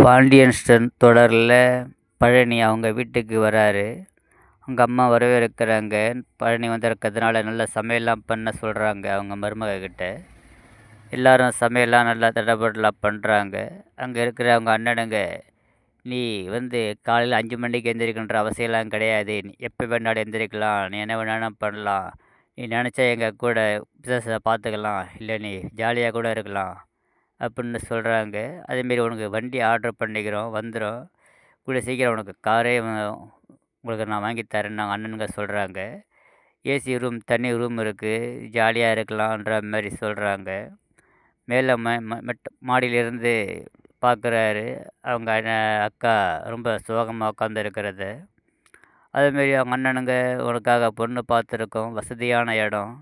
பாண்டியன்ஸ்டன் தொடரில் பழனி அவங்க வீட்டுக்கு வராரு. அவங்க அம்மா வரவேற்கிறாங்க. பழனி வந்திருக்கிறதுனால நல்லா சமையல்லாம் பண்ண சொல்கிறாங்க அவங்க மருமகக்கிட்ட எல்லாரும் சமையல்லாம் நல்லா தடபடலாக பண்ணுறாங்க அங்கே இருக்கிற அவங்க அண்ணனுங்க நீ வந்து காலையில் அஞ்சு மணிக்கு எந்திரிக்கின்ற அவசியம்லாம் கிடையாது. நீ எப்போ வேணாலும் எந்திரிக்கலாம். நீ என்ன வேணாலும் பண்ணலாம். நீ நினச்சா எங்கள் கூட பிஸ்னஸை பார்த்துக்கலாம். இல்லை நீ ஜாலியாக கூட இருக்கலாம். அப்படின்னு சொல்கிறாங்க அதேமாரி உனக்கு வண்டி ஆர்டர் பண்ணிக்கிறோம் வந்துடும் கூடிய சீக்கிரம் உனக்கு காரே உங்களுக்கு நான் வாங்கி தரேன்னு நாங்கள் அண்ணனுங்க சொல்கிறாங்க ஏசி ரூம் தனி ரூம் இருக்குது ஜாலியாக இருக்கலான்ற மாதிரி சொல்கிறாங்க மேலே ம மெட் மாடியிலேருந்து பார்க்குறாரு அவங்க அக்கா ரொம்ப சோகமாக உட்காந்துருக்கிறத அதேமாரி அவங்க அண்ணனுங்க உனக்காக பொண்ணு பார்த்துருக்கோம் வசதியான இடம்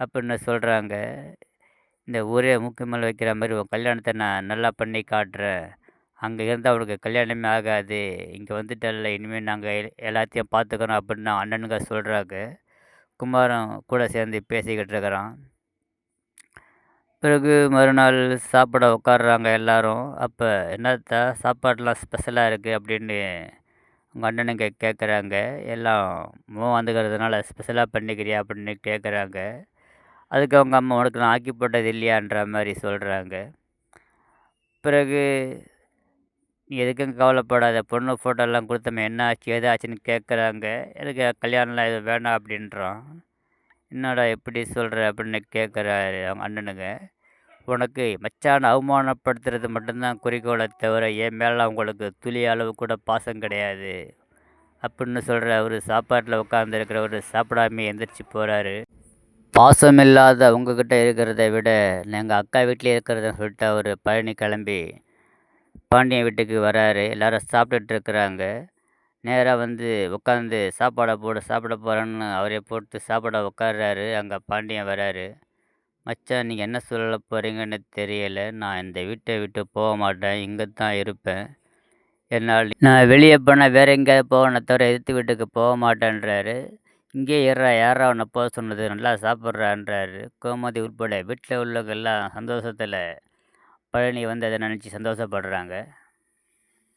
அப்படின்னு சொல்கிறாங்க இந்த ஊரே முக்கியமல் வைக்கிற மாதிரி உன் கல்யாணத்தை நான் நல்லா பண்ணி காட்டுறேன். அங்கே இருந்தால் அவனுக்கு கல்யாணமே ஆகாது. இங்கே வந்துட்டல்ல இனிமேல் நாங்கள் எல்லாத்தையும் பார்த்துக்குறோம் அப்படின்னு அண்ணனுங்க சொல்கிறாங்க குமாரம் கூட சேர்ந்து பேசிக்கிட்டு இருக்கிறான். பிறகு மறுநாள் சாப்பிட உட்காடுறாங்க எல்லாரும். அப்போ என்னத்தா சாப்பாடெலாம் ஸ்பெஷலாக இருக்குது அப்படின்னு உங்கள் அண்ணனுங்க கேட்குறாங்க எல்லாம் முகம் வந்துக்கிறதுனால ஸ்பெஷலாக பண்ணிக்கிறியா? அப்படின்னு கேட்குறாங்க அதுக்கு அவங்க அம்மா உனக்கு நான் ஆக்கி போட்டது இல்லையான்ற மாதிரி சொல்கிறாங்க பிறகு நீ எதுக்கும் கவலைப்படாத பொண்ணு ஃபோட்டோலாம் கொடுத்தமே என்ன ஆச்சு எது ஆச்சுன்னு கேட்குறாங்க. எனக்கு கல்யாணம்லாம் எதுவும் வேண்டாம் அப்படின்றான். என்னடா எப்படி சொல்கிற அப்படின்னு கேட்குறாரு அவங்க அண்ணனுங்க. உனக்கு மச்சான் அவமானப்படுத்துறது மட்டும்தான் குறிக்கோளை தவிர என் மேலே உங்களுக்கு துளி அளவு கூட பாசம் கிடையாது அப்படின்னு சொல்கிற அவர் சாப்பாட்டில் உட்காந்துருக்கிறவர் சாப்பிடாமே எந்திரிச்சு போகிறாரு பாசம் இல்லாத உங்ககிட்ட இருக்கிறத விட எங்கள் அக்கா வீட்டிலே இருக்கிறத சொல்லிட்டு அவர் பழனி கிளம்பி பாண்டியன் வீட்டுக்கு வராரு. எல்லாரும் சாப்பிட்டுட்டு இருக்கிறாங்க. நேராக வந்து உட்காந்து சாப்பாடை போட சாப்பிட போகிறேன்னு அவரே போட்டு சாப்பிட உட்கார்றாரு. அங்கே பாண்டியன் வராரு. மச்சான் நீங்கள் என்ன சொல்ல போகிறீங்கன்னு தெரியலை. நான் இந்த வீட்டை விட்டு போக மாட்டேன். இங்கே தான் இருப்பேன். என்னால் நான் வெளியே போனால் வேறு எங்கேயாவது போகணும் தவிர எதிர்த்து வீட்டுக்கு போக மாட்டேன்றாரு. இங்கே ஏறா யாரா உன்னை போக சொன்னது? நல்லா சாப்பிட்றான்றார். கோமதி உட்பட வீட்டில் உள்ளவங்க எல்லாம் சந்தோஷத்தில் பழனி வந்து அதை நினச்சி சந்தோஷப்படுறாங்க.